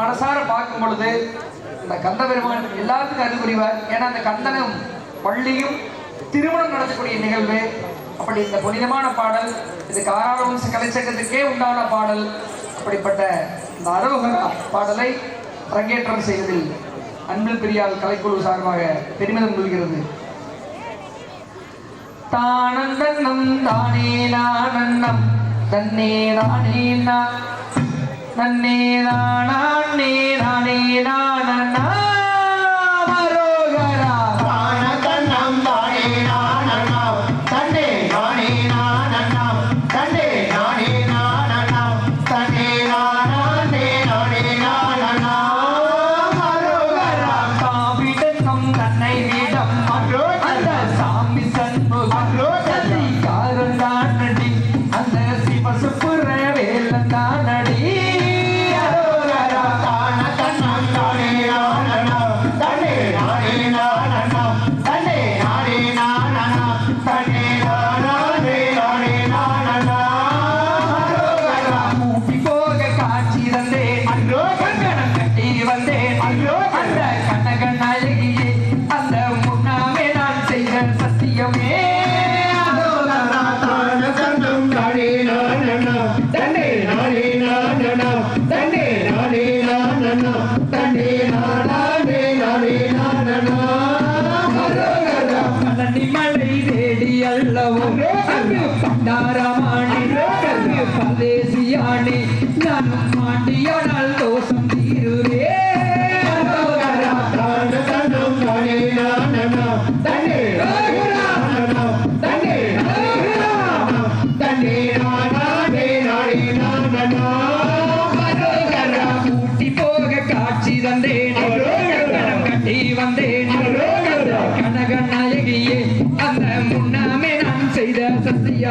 மனசார பார்க்கும் பொழுது இந்த கந்த பெருமான் எல்லாத்துக்கும் அறிவுரிவார் ஏன்னா அந்த கந்தனும் பள்ளியும் திருமணம் நடத்தக்கூடிய நிகழ்வு. அப்படி இந்த புனிதமான பாடல் இது காராளவம்ச கலைச்சங்கத்துக்கே உண்டான பாடல். அப்படிப்பட்ட இந்த அரோகரா பாடலை அரங்கேற்றம் செய்வதில் அன்பில் பெரியால் கலைக்குழு சார்பாக பெருமிதம் கொள்கிறது. தானந்தன்னம் தானே நானன்னம் தன்னே நானே நான். நன்னே நானே நானே நானே. தன்னே நானே நானன்னாம். பண்டாரமாணி அங்கு பதேசியாணி நானும் மாண்டியானால் தோஷம் தீருவே. கூட்டி போக காட்சி தந்தேன். கட்டி வந்தேன்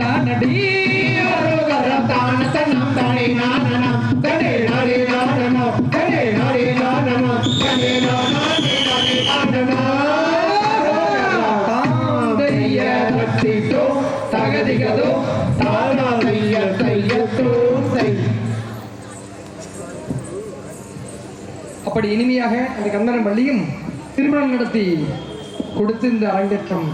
தானடி அரோகரா. தானதன்னம் தானே நானன்னாம். தன்னே நானே நானன்னாம். தன்னே நானே நானன்னாம். தன்னே நானானே நானே நானன்னாம். அரோகரா. தாந்தைய தத்திட்டோ தகதிகதோ தானாதைய தையத்தோ தை அப்படி இனிமையாக அந்த கந்தன பள்ளியும் திருமணம் நடத்தி கொடுத்து இந்த அரங்கேற்றம்